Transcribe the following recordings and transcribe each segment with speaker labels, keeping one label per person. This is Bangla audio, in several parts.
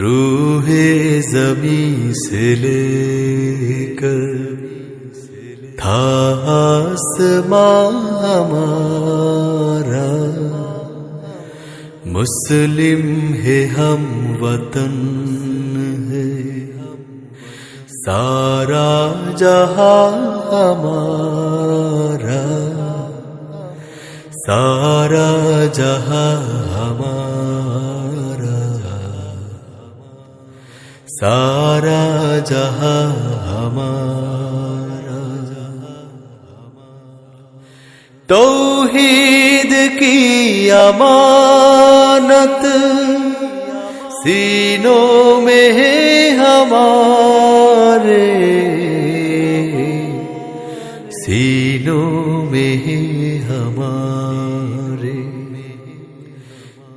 Speaker 1: रूहे जमी से लेकर था आसमां हमारा मुस्लिम है हम वतन है सारा जहां हमारा सारा जहां हमारा সারা যাহা হামারা। তৌহিদ কি আমানত? सीनो में है हमारे सीनो में है हमारे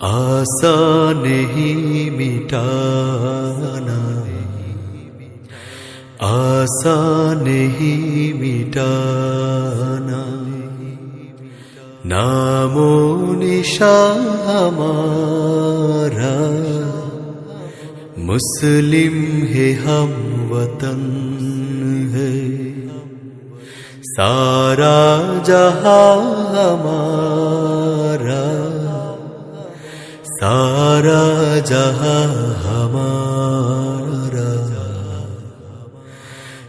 Speaker 1: आसा नहीं मिटाना आसा नहीं मिटाना नामो निशा हमारा मुस्लिम है हम वतन है सारा जहां हमारा सारा जहाँ हमारा।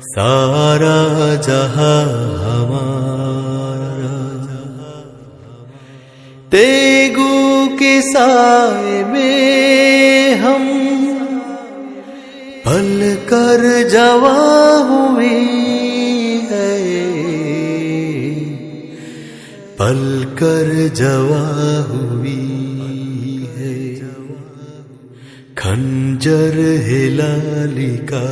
Speaker 1: सारा जहाँ हमारा। तेगू के साए में हम पल कर जवा हुई है। पल कर जवा हुई খঞ্জর হেলালিকা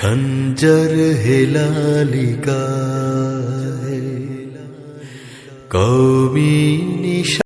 Speaker 1: খঞ্জর হেলালিকা কৌমি নিশা